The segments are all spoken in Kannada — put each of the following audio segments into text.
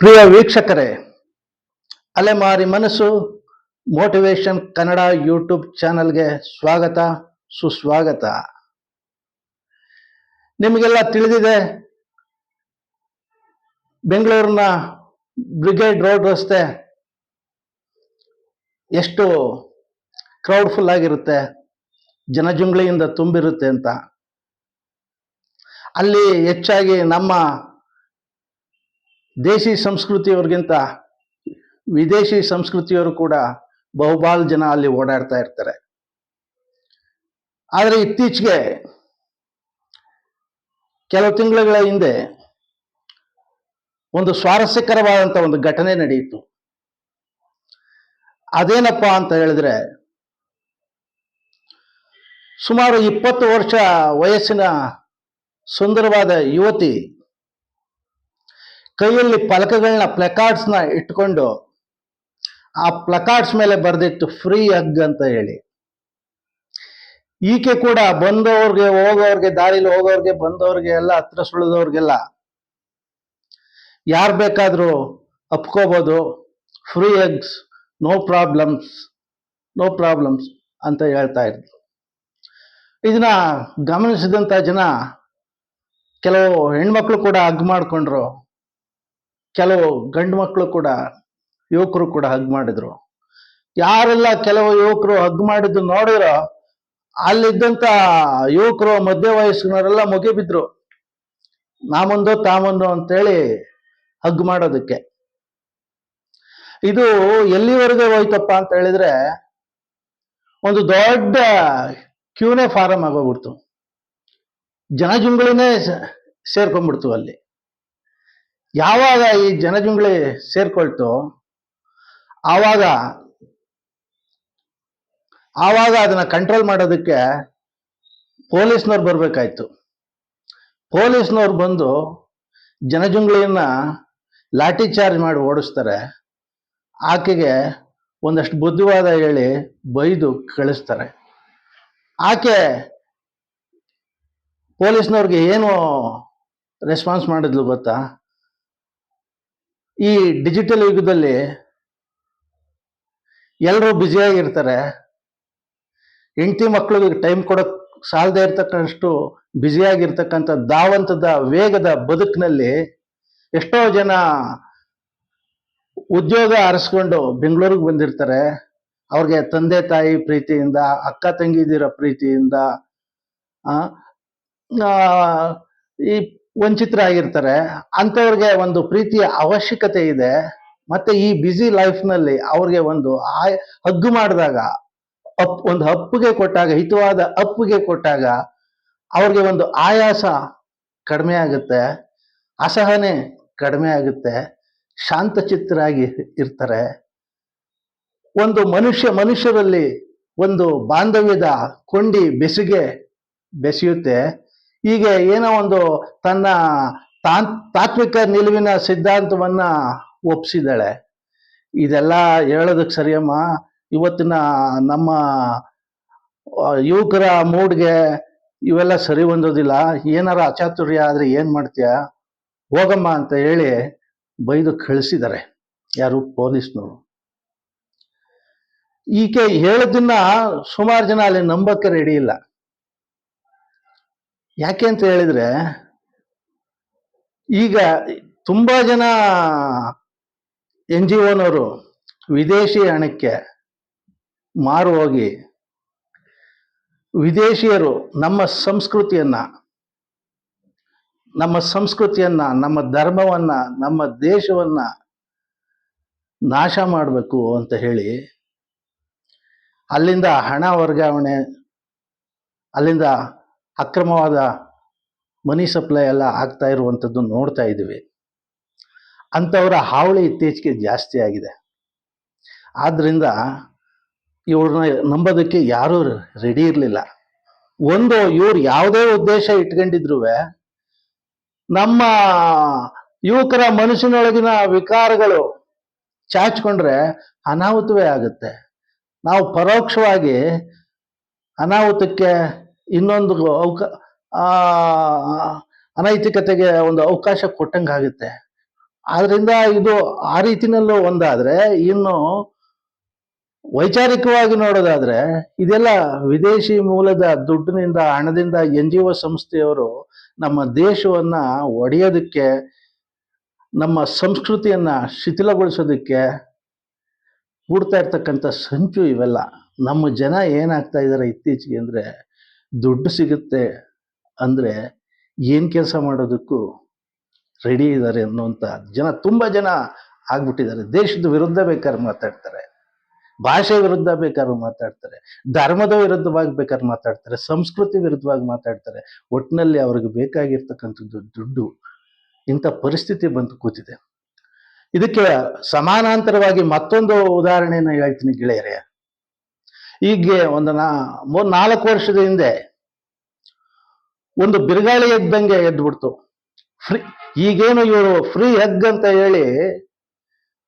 ಪ್ರಿಯ ವೀಕ್ಷಕರೇ, ಅಲೆಮಾರಿ ಮನಸ್ಸು ಮೋಟಿವೇಶನ್ ಕನ್ನಡ ಯೂಟ್ಯೂಬ್ ಚಾನಲ್ಗೆ ಸ್ವಾಗತ, ಸುಸ್ವಾಗತ. ನಿಮಗೆಲ್ಲ ತಿಳಿದಿದೆ, ಬೆಂಗಳೂರಿನ ಬ್ರಿಗೇಡ್ ರೋಡ್ ರಸ್ತೆ ಎಷ್ಟು ಕ್ರೌಡ್ಫುಲ್ ಆಗಿರುತ್ತೆ, ಜನಜುಂಗಳಿಯಿಂದ ತುಂಬಿರುತ್ತೆ ಅಂತ. ಅಲ್ಲಿ ಹೆಚ್ಚಾಗಿ ನಮ್ಮ ದೇಶಿ ಸಂಸ್ಕೃತಿಯವ್ರಿಗಿಂತ ವಿದೇಶಿ ಸಂಸ್ಕೃತಿಯವರು ಕೂಡ ಬಹುಪಾಲು ಜನ ಅಲ್ಲಿ ಓಡಾಡ್ತಾ ಇರ್ತಾರೆ. ಆದರೆ ಇತ್ತೀಚೆಗೆ ಕೆಲವು ತಿಂಗಳುಗಳ ಹಿಂದೆ ಒಂದು ಸ್ವಾರಸ್ಯಕರವಾದಂಥ ಒಂದು ಘಟನೆ ನಡೆಯಿತು. ಅದೇನಪ್ಪ ಅಂತ ಹೇಳಿದ್ರೆ ಸುಮಾರು ಇಪ್ಪತ್ತು ವರ್ಷ ವಯಸ್ಸಿನ ಸುಂದರವಾದ ಯುವತಿ ಕೈಯಲ್ಲಿ ಫಲಕಗಳನ್ನ ಪ್ಲಕಾರ್ಡ್ಸ್ನ ಇಟ್ಕೊಂಡು ಆ ಪ್ಲಕಾರ್ಡ್ಸ್ ಮೇಲೆ ಬರೆದಿತ್ತು ಫ್ರೀ ಹಗ್ ಅಂತ ಹೇಳಿ. ಈಕೆ ಕೂಡ ಬಂದವ್ರಿಗೆ, ಹೋಗೋರ್ಗೆ, ದಾರಿಲಿ ಹೋಗೋರ್ಗೆ, ಬಂದವ್ರಿಗೆ ಎಲ್ಲ, ಹತ್ರ ಸುಳಿದವ್ರಿಗೆಲ್ಲ ಯಾರು ಬೇಕಾದರೂ ಅಪ್ಕೋಬೋದು free eggs no problems no problems ಅಂತ ಹೇಳ್ತಾ ಇದ್ರು. ಇದನ್ನ ಗಮನಿಸಿದಂಥ ಜನ ಕೆಲವು ಹೆಣ್ಮಕ್ಳು ಕೂಡ ಹಗ್ ಮಾಡ್ಕೊಂಡ್ರು. ಕೆಲವು ಗಂಡು ಮಕ್ಕಳು ಕೂಡ, ಯುವಕರು ಕೂಡ ಹಗ್ ಮಾಡಿದ್ರು. ಯಾರೆಲ್ಲ ಕೆಲವು ಯುವಕರು ಹಗ್ ಮಾಡಿದ್ದು ನೋಡಿದ್ರು ಅಲ್ಲಿದ್ದಂಥ ಯುವಕರು, ಮಧ್ಯ ವಯಸ್ಸಿನವರೆಲ್ಲ ಮುಗಿಬಿದ್ರು ನಾಮೊಂದು, ತಾಮೊಂದು ಅಂತೇಳಿ ಹಗ್ ಮಾಡೋದಕ್ಕೆ. ಇದು ಎಲ್ಲಿವರೆಗೆ ಹೋಯ್ತಪ್ಪ ಅಂತ ಹೇಳಿದ್ರೆ, ಒಂದು ದೊಡ್ಡ ಕ್ಯೂನೇ ಫಾರಂ ಆಗೋಗ್ಬಿಡ್ತು. ಜನಜುಂಗಳಿನೇ ಸೇರ್ಕೊಂಡ್ಬಿಡ್ತು ಅಲ್ಲಿ. ಯಾವಾಗ ಈ ಜನಜುಂಗಳಿ ಸೇರ್ಕೊಳ್ತು ಆವಾಗ ಆವಾಗ ಅದನ್ನ ಕಂಟ್ರೋಲ್ ಮಾಡೋದಕ್ಕೆ ಪೊಲೀಸ್ನವ್ರು ಬರಬೇಕಾಯ್ತು. ಪೊಲೀಸ್ನವ್ರು ಬಂದು ಜನಜುಂಗಳಿಯನ್ನ ಲಾಠಿ ಚಾರ್ಜ್ ಮಾಡಿ ಓಡಿಸ್ತಾರೆ. ಆಕೆಗೆ ಒಂದಷ್ಟು ಬುದ್ಧಿವಾದ ಹೇಳಿ ಬೈದು ಕಳಿಸ್ತಾರೆ. ಆಕೆ ಪೊಲೀಸ್ನವ್ರಿಗೆ ಏನು ರೆಸ್ಪಾನ್ಸ್ ಮಾಡಿದ್ಲು ಗೊತ್ತಾ? ಈ ಡಿಜಿಟಲ್ ಯುಗದಲ್ಲಿ ಎಲ್ಲರೂ ಬ್ಯುಸಿಯಾಗಿರ್ತಾರೆ ಹೆಂಡತಿ ಮಕ್ಕಳಿಗೆ ಟೈಮ್ ಕೊಡೋಕ್ ಸಾಲದೇ ಇರ್ತಕ್ಕಷ್ಟು ಬ್ಯುಸಿಯಾಗಿರ್ತಕ್ಕಂಥ ಧಾವಂತದ ವೇಗದ ಬದುಕಿನಲ್ಲಿ ಎಷ್ಟೋ ಜನ ಉದ್ಯೋಗ ಅರಸ್ಕೊಂಡು ಬೆಂಗಳೂರಿಗೆ ಬಂದಿರ್ತಾರೆ. ಅವ್ರಿಗೆ ತಂದೆ ತಾಯಿ ಪ್ರೀತಿಯಿಂದ, ಅಕ್ಕ ತಂಗಿದಿರ ಪ್ರೀತಿಯಿಂದ ಈ ವಂಚಿತರಾಗಿರ್ತಾರೆ ಅಂಥವ್ರಿಗೆ ಒಂದು ಪ್ರೀತಿಯ ಅವಶ್ಯಕತೆ ಇದೆ. ಮತ್ತೆ ಈ ಬ್ಯುಸಿ ಲೈಫ್ನಲ್ಲಿ ಅವ್ರಿಗೆ ಒಂದು ಆಯ್, ಹಗ್ಗು ಮಾಡಿದಾಗ, ಅಪ್, ಒಂದು ಅಪ್ಪುಗೆ ಕೊಟ್ಟಾಗ, ಹಿತವಾದ ಅಪ್ಪುಗೆ ಕೊಟ್ಟಾಗ ಅವ್ರಿಗೆ ಒಂದು ಆಯಾಸ ಕಡಿಮೆ ಆಗುತ್ತೆ, ಅಸಹನೆ ಕಡಿಮೆ ಆಗುತ್ತೆ, ಶಾಂತಚಿತ್ತರಾಗಿ ಇರ್ತಾರೆ. ಒಂದು ಮನುಷ್ಯ, ಮನುಷ್ಯರಲ್ಲಿ ಒಂದು ಬಾಂಧವ್ಯದ ಕೊಂಡಿ ಬೆಸುಗೆ ಬೆಸೆಯುತ್ತೆ. ಹೀಗೆ ಏನೋ ಒಂದು ತನ್ನ ತಾನ್ ತಾತ್ವಿಕ ನಿಲುವಿನ ಸಿದ್ಧಾಂತವನ್ನ ಒಪ್ಸಿದಳೆ ಇದೆಲ್ಲ ಹೇಳೋದಕ್ಕೆ ಸರಿಯಮ್ಮ, ಇವತ್ತಿನ ನಮ್ಮ ಯುವಕರ ಮೂಡ್ಗೆ ಇವೆಲ್ಲ ಸರಿ ಹೊಂದೋದಿಲ್ಲ ಏನಾರ ಅಚಾತುರ್ಯ ಆದ್ರೆ ಏನ್ ಮಾಡ್ತೀಯ? ಹೋಗಮ್ಮ ಅಂತ ಹೇಳಿ ಬೈದು ಕಳಿಸಿದ್ದಾರೆ. ಯಾರು? ಪೊಲೀಸ್ನವರು. ಈಕೆ ಹೇಳೋದನ್ನ ಸುಮಾರು ಜನ ಅಲ್ಲಿ ನಂಬಕ್ಕೆ ರೆಡಿ ಇಲ್ಲ ಯಾಕೆ ಅಂತ ಹೇಳಿದ್ರೆ, ಈಗ ತುಂಬಾ ಜನ ಎನ್ ಜಿ ಒನವರು ವಿದೇಶಿ ಹಣಕ್ಕೆ ಮಾರು ಹೋಗಿ ವಿದೇಶಿಯರು ನಮ್ಮ ಸಂಸ್ಕೃತಿಯನ್ನ ನಮ್ಮ ಸಂಸ್ಕೃತಿಯನ್ನ, ನಮ್ಮ ಧರ್ಮವನ್ನ, ನಮ್ಮ ದೇಶವನ್ನ ನಾಶ ಮಾಡಬೇಕು ಅಂತ ಹೇಳಿ, ಅಲ್ಲಿಂದ ಹಣ ವರ್ಗಾವಣೆ, ಅಲ್ಲಿಂದ ಅಕ್ರಮವಾದ ಮನಿ ಸಪ್ಲೈ ಎಲ್ಲ ಆಗ್ತಾ ಇರುವಂಥದ್ದು ನೋಡ್ತಾ ಇದ್ದೀವಿ. ಅಂಥವರ ಹಾವಳಿ ಇತ್ತೀಚೆಗೆ ಜಾಸ್ತಿ ಆಗಿದೆ. ಆದ್ದರಿಂದ ಇವ್ರನ್ನ ನಂಬೋದಕ್ಕೆ ಯಾರೂ ರೆಡಿ ಇರಲಿಲ್ಲ. ಒಂದು ಇವ್ರು ಯಾವುದೇ ಉದ್ದೇಶ ಇಟ್ಕೊಂಡಿದ್ರು ನಮ್ಮ ಯುವಕರ ಮನಸ್ಸಿನೊಳಗಿನ ವಿಕಾರಗಳು ಚಾಚ್ಕೊಂಡ್ರೆ ಅನಾಹುತವೇ ಆಗುತ್ತೆ. ನಾವು ಪರೋಕ್ಷವಾಗಿ ಅನಾಹುತಕ್ಕೆ ಇನ್ನೊಂದು ಅವಕ ಅನೈತಿಕತೆಗೆ ಒಂದು ಅವಕಾಶ ಕೊಟ್ಟಂಗಾಗುತ್ತೆ. ಆದ್ರಿಂದ ಇದು ಆ ರೀತಿನಲ್ಲೂ ಒಂದಾದ್ರೆ ಇನ್ನು ವೈಚಾರಿಕವಾಗಿ ನೋಡೋದಾದ್ರೆ ಇದೆಲ್ಲ ವಿದೇಶಿ ಮೂಲದ ದುಡ್ಡಿನಿಂದ ಹಣದಿಂದ ಎನ್ ಜಿ ಒ ಸಂಸ್ಥೆಯವರು ನಮ್ಮ ದೇಶವನ್ನ ಒಡೆಯೋದಕ್ಕೆ, ನಮ್ಮ ಸಂಸ್ಕೃತಿಯನ್ನ ಶಿಥಿಲಗೊಳಿಸೋದಕ್ಕೆ ಹೂಡ್ತಾ ಇರ್ತಕ್ಕಂಥ ಸಂಚು ಇವೆಲ್ಲ. ನಮ್ಮ ಜನ ಏನಾಗ್ತಾ ಇದ್ದಾರೆ ಇತ್ತೀಚೆಗೆ ಅಂದ್ರೆ ದುಡ್ಡು ಸಿಗುತ್ತೆ ಅಂದರೆ ಏನು ಕೆಲಸ ಮಾಡೋದಕ್ಕೂ ರೆಡಿ ಇದ್ದಾರೆ ಅನ್ನುವಂಥ ಜನ, ತುಂಬ ಜನ ಆಗ್ಬಿಟ್ಟಿದ್ದಾರೆ. ದೇಶದ ವಿರುದ್ಧ ಬೇಕಾದ್ರೆ ಮಾತಾಡ್ತಾರೆ. ಭಾಷೆ ವಿರುದ್ಧ ಬೇಕಾದ್ರೆ ಮಾತಾಡ್ತಾರೆ. ಧರ್ಮದ ವಿರುದ್ಧವಾಗಿ ಬೇಕಾದ್ರೆ ಮಾತಾಡ್ತಾರೆ. ಸಂಸ್ಕೃತಿ ವಿರುದ್ಧವಾಗಿ ಮಾತಾಡ್ತಾರೆ. ಒಟ್ಟಿನಲ್ಲಿ ಅವ್ರಿಗೆ ಬೇಕಾಗಿರ್ತಕ್ಕಂಥದ್ದು ದುಡ್ಡು, ಇಂಥ ಪರಿಸ್ಥಿತಿ ಬಂದು ಕೂತಿದೆ. ಇದಕ್ಕೆ ಸಮಾನಾಂತರವಾಗಿ ಮತ್ತೊಂದು ಉದಾಹರಣೆಯನ್ನು ಹೇಳ್ತೀನಿ ಗೆಳೆಯರೇ. ಈಗ ಒಂದು ನಾ ಮೂರ್ ನಾಲ್ಕು ವರ್ಷದ ಹಿಂದೆ ಒಂದು ಬಿರುಗಾಳಿ ಎದ್ದಂಗೆ ಎದ್ಬಿಡ್ತು. ಫ್ರೀ, ಈಗೇನು ಇವರು ಫ್ರೀ ಹೆಗ್ ಅಂತ ಹೇಳಿ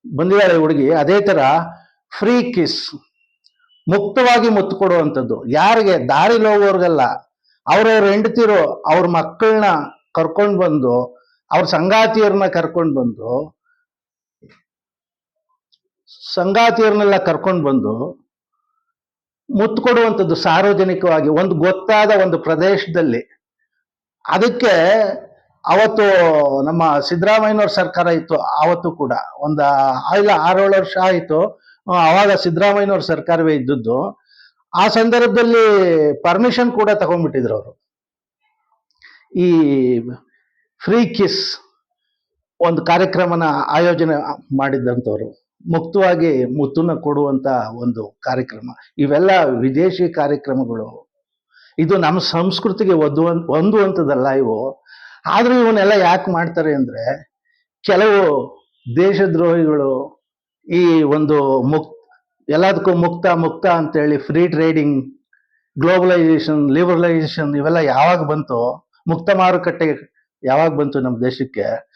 ಬಂದಿದ್ದಾಳೆ ಹುಡುಗಿ, ಅದೇ ತರ ಫ್ರೀ ಕಿಸ್, ಮುಕ್ತವಾಗಿ ಮುತ್ತು ಕೊಡುವಂಥದ್ದು ಯಾರಿಗೆ? ದಾರಿಲಿ ಹೋಗೋರ್ಗಲ್ಲ ಅವ್ರವ್ರ ಹೆಂಡತಿರು ಅವ್ರ ಮಕ್ಕಳನ್ನ ಕರ್ಕೊಂಡು ಬಂದು, ಅವ್ರ ಸಂಗಾತಿಯರನ್ನ ಕರ್ಕೊಂಡು ಬಂದು ಸಂಗಾತಿಯರನ್ನೆಲ್ಲ ಕರ್ಕೊಂಡು ಬಂದು ಮುತ್ತು ಕೊಡುವಂಥದ್ದು ಸಾರ್ವಜನಿಕವಾಗಿ, ಒಂದು ಗೊತ್ತಾದ ಒಂದು ಪ್ರದೇಶದಲ್ಲಿ. ಅದಕ್ಕೆ ಅವತ್ತು ನಮ್ಮ ಸಿದ್ದರಾಮಯ್ಯನವ್ರ ಸರ್ಕಾರ ಇತ್ತು ಆವತ್ತು ಕೂಡ. ಒಂದು ಇಲ್ಲ ಆರೇಳು ವರ್ಷ ಆಯಿತು ಆವಾಗ ಸಿದ್ದರಾಮಯ್ಯನವ್ರ ಸರ್ಕಾರವೇ ಇದ್ದದ್ದು. ಆ ಸಂದರ್ಭದಲ್ಲಿ ಪರ್ಮಿಷನ್ ಕೂಡ ತಗೊಂಡ್ಬಿಟ್ಟಿದ್ರು ಅವರು. ಈ ಫ್ರೀ ಕಿಸ್ ಒಂದು ಕಾರ್ಯಕ್ರಮನ ಆಯೋಜನೆ ಮಾಡಿದ್ದಂಥವ್ರು ಮುಕ್ತವಾಗಿ ಮುತ್ತನ್ನು ಕೊಡುವಂತ ಒಂದು ಕಾರ್ಯಕ್ರಮ. ಇವೆಲ್ಲ ವಿದೇಶಿ ಕಾರ್ಯಕ್ರಮಗಳು. ಇದು ನಮ್ಮ ಸಂಸ್ಕೃತಿಗೆ ಒದ್ದು ಹೊಂದುವಂಥದ್ದಲ್ಲ ಇವು. ಆದರೂ ಇವನ್ನೆಲ್ಲ ಯಾಕೆ ಮಾಡ್ತಾರೆ ಅಂದ್ರೆ, ಕೆಲವು ದೇಶದ್ರೋಹಿಗಳು ಈ ಒಂದು ಮುಕ್, ಎಲ್ಲದಕ್ಕೂ ಮುಕ್ತ ಮುಕ್ತ ಅಂತೇಳಿ ಫ್ರೀ ಟ್ರೇಡಿಂಗ್ ಗ್ಲೋಬಲೈಸೇಷನ್ ಲಿಬರಲೈಸೇಷನ್ ಇವೆಲ್ಲ ಯಾವಾಗ ಬಂತು, ಮುಕ್ತ ಮಾರುಕಟ್ಟೆ ಯಾವಾಗ ಬಂತು ನಮ್ಮ ದೇಶಕ್ಕೆ,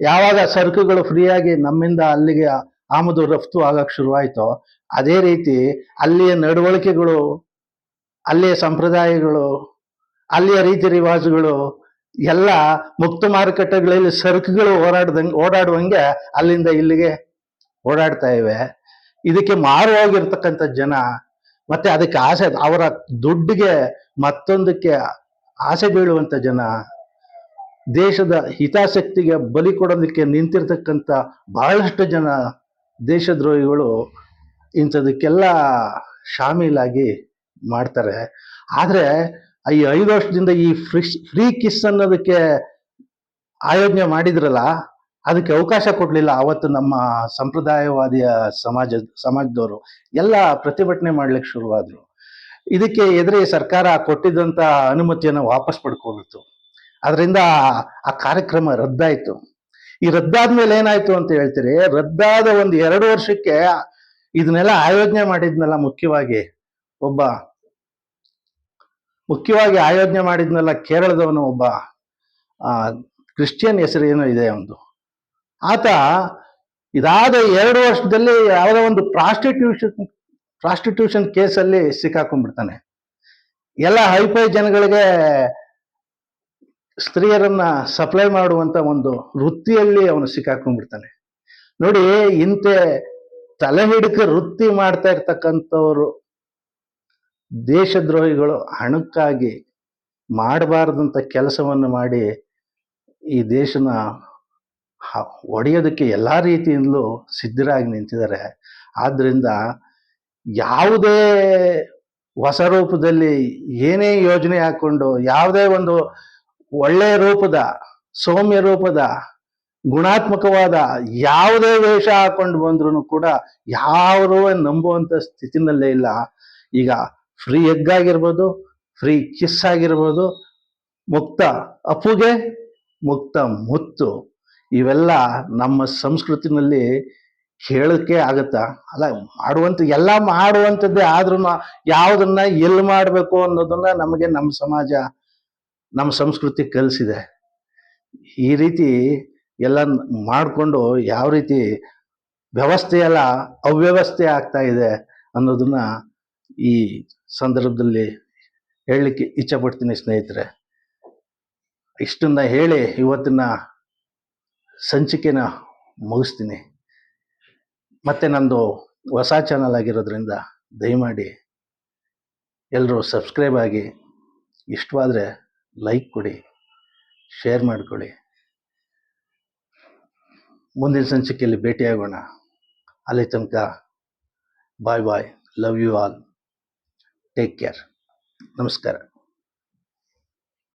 ಯಾವಾಗ ಸರಕುಗಳು ಫ್ರೀಯಾಗಿ ನಮ್ಮಿಂದ ಅಲ್ಲಿಗೆ ಆಮದು ರಫ್ತು ಆಗಕ್ಕೆ ಶುರುವಾಯಿತು, ಅದೇ ರೀತಿ ಅಲ್ಲಿಯ ನಡವಳಿಕೆಗಳು, ಅಲ್ಲಿಯ ಸಂಪ್ರದಾಯಗಳು, ಅಲ್ಲಿಯ ರೀತಿ ರಿವಾಜುಗಳು, ಎಲ್ಲ ಮುಕ್ತ ಮಾರುಕಟ್ಟೆಗಳಲ್ಲಿ ಸರಕುಗಳು ಓಡಾಡ್ದಂಗೆ ಓಡಾಡುವಂಗೆ ಅಲ್ಲಿಂದ ಇಲ್ಲಿಗೆ ಓಡಾಡ್ತಾ ಇವೆ. ಇದಕ್ಕೆ ಮಾರು ಹೋಗಿರ್ತಕ್ಕಂಥ ಜನ, ಮತ್ತೆ ಅದಕ್ಕೆ ಆಸೆ, ಅವರ ದುಡ್ಡಿಗೆ ಮತ್ತೊಂದಕ್ಕೆ ಆಸೆ ಬೀಳುವಂಥ ಜನ, ದೇಶದ ಹಿತಾಸಕ್ತಿಗೆ ಬಲಿ ಕೊಡೋದಕ್ಕೆ ನಿಂತಿರ್ತಕ್ಕಂಥ ಬಹಳಷ್ಟು ಜನ ದೇಶದ್ರೋಹಿಗಳು ಇಂಥದಕ್ಕೆಲ್ಲ ಶಾಮೀಲಾಗಿ ಮಾಡ್ತಾರೆ. ಆದರೆ ಈ ಐದು ವರ್ಷದಿಂದ ಈ ಫ್ರೀ ಫ್ರೀ ಕಿಸ್ ಅನ್ನೋದಕ್ಕೆ ಆಯೋಜನೆ ಮಾಡಿದ್ರಲ್ಲ, ಅದಕ್ಕೆ ಅವಕಾಶ ಕೊಡಲಿಲ್ಲ ಅವತ್ತು ನಮ್ಮ ಸಂಪ್ರದಾಯವಾದಿಯ ಸಮಾಜ, ಸಮಾಜದವರು. ಎಲ್ಲ ಪ್ರತಿಭಟನೆ ಮಾಡ್ಲಿಕ್ಕೆ ಶುರುವಾದರು. ಇದಕ್ಕೆ ಎದುರೇ ಸರ್ಕಾರ ಕೊಟ್ಟಿದ್ದಂಥ ಅನುಮತಿಯನ್ನು ವಾಪಸ್ ಪಡ್ಕೋಬಿಡ್ತು ಅದರಿಂದ ಆ ಕಾರ್ಯಕ್ರಮ ರದ್ದಾಯ್ತು. ಈ ರದ್ದಾದ್ಮೇಲೆ ಏನಾಯ್ತು ಅಂತ ಹೇಳ್ತೀರಿ, ರದ್ದಾದ ಒಂದು ಎರಡು ವರ್ಷಕ್ಕೆ ಇದನ್ನೆಲ್ಲ ಆಯೋಜನೆ ಮಾಡಿದ್ನಲ್ಲ ಮುಖ್ಯವಾಗಿ ಒಬ್ಬ, ಮುಖ್ಯವಾಗಿ ಆಯೋಜನೆ ಮಾಡಿದ್ನಲ್ಲ ಕೇರಳದವನು ಒಬ್ಬ ಕ್ರಿಶ್ಚಿಯನ್ ಹೆಸರು ಏನೋ ಇದೆ ಒಂದು. ಆತ ಇದಾದ ಎರಡು ವರ್ಷದಲ್ಲಿ ಯಾವುದೋ ಒಂದು ಪ್ರಾಸ್ಟಿಟ್ಯೂಷನ್ ಪ್ರಾಸ್ಟಿಟ್ಯೂಷನ್ ಕೇಸಲ್ಲಿ ಸಿಕ್ಕಾಕೊಂಡ್ಬಿಡ್ತಾನೆ. ಎಲ್ಲ ಹೈಫೈ ಜನಗಳಿಗೆ ಸ್ತ್ರೀಯರನ್ನ ಸಪ್ಲೈ ಮಾಡುವಂತ ಒಂದು ವೃತ್ತಿಯಲ್ಲಿ ಅವನು ಸಿಕ್ಕಾಕೊಂಡ್ಬಿಡ್ತಾನೆ. ನೋಡಿ, ಇಂತೆ ತಲೆ ಹಿಡಿಕ ವೃತ್ತಿ ಮಾಡ್ತಾ ಇರ್ತಕ್ಕಂಥವ್ರು ದೇಶದ್ರೋಹಿಗಳು ಹಣಕ್ಕಾಗಿ ಮಾಡಬಾರ್ದಂತ ಕೆಲಸವನ್ನು ಮಾಡಿ ಈ ದೇಶನ ಒಡೆಯೋದಕ್ಕೆ ಎಲ್ಲ ರೀತಿಯಿಂದಲೂ ಸಿದ್ಧರಾಗಿ ನಿಂತಿದ್ದಾರೆ. ಆದ್ದರಿಂದ ಯಾವುದೇ ಹೊಸ ರೂಪದಲ್ಲಿ ಏನೇ ಯೋಜನೆ ಹಾಕ್ಕೊಂಡು ಯಾವುದೇ ಒಂದು ಒಳ್ಳೆಯ ರೂಪದ, ಸೌಮ್ಯ ರೂಪದ, ಗುಣಾತ್ಮಕವಾದ ಯಾವುದೇ ವೇಷ ಹಾಕೊಂಡು ಬಂದ್ರು ಕೂಡ ಯಾರು ನಂಬುವಂತ ಸ್ಥಿತಿನಲ್ಲೇ ಇಲ್ಲ. ಈಗ ಫ್ರೀ ಎಗ್ ಆಗಿರ್ಬೋದು ಫ್ರೀ ಕಿಸ್ ಆಗಿರ್ಬೋದು, ಮುಕ್ತ ಅಪ್ಪುಗೆ, ಮುಕ್ತ ಮುತ್ತು ಇವೆಲ್ಲ ನಮ್ಮ ಸಂಸ್ಕೃತಿನಲ್ಲಿ ಹೇಳಕ್ಕೆ ಆಗತ್ತಾ? ಅಲ್ಲ, ಮಾಡುವಂತ, ಎಲ್ಲ ಮಾಡುವಂಥದ್ದೇ ಆದ್ರೂ ಯಾವುದನ್ನ ಎಲ್ಲಿ ಮಾಡಬೇಕು ಅನ್ನೋದನ್ನ ನಮಗೆ ನಮ್ಮ ಸಮಾಜ ನಮ್ಮ ಸಂಸ್ಕೃತಿ ಕಲಿಸಿದೆ. ಈ ರೀತಿ ಎಲ್ಲ ಮಾಡಿಕೊಂಡು ಯಾವ ರೀತಿ ವ್ಯವಸ್ಥೆ ಎಲ್ಲ ಅವ್ಯವಸ್ಥೆ ಆಗ್ತಾ ಇದೆ ಅನ್ನೋದನ್ನ ಈ ಸಂದರ್ಭದಲ್ಲಿ ಹೇಳಲಿಕ್ಕೆ ಇಚ್ಛೆ ಪಡ್ತೀನಿ ಸ್ನೇಹಿತರೆ. ಇಷ್ಟನ್ನ ಹೇಳಿ ಇವತ್ತಿನ ಸಂಚಿಕೆನ ಮುಗಿಸ್ತೀನಿ. ಮತ್ತು ನಂದು ಹೊಸ ಚಾನಲ್ ಆಗಿರೋದ್ರಿಂದ ದಯಮಾಡಿ ಎಲ್ಲರೂ ಸಬ್ಸ್ಕ್ರೈಬ್ ಆಗಿ. ಇಷ್ಟವಾದರೆ ಲೈಕ್ ಕೊಡಿ ಶೇರ್ ಮಾಡಿಕೊಡಿ. ಮುಂದಿನ ಸಂಚಿಕೆಯಲ್ಲಿ ಭೇಟಿಯಾಗೋಣ. ಅಲ್ಲಿ ತನಕ bye bye love you all take care ನಮಸ್ಕಾರ.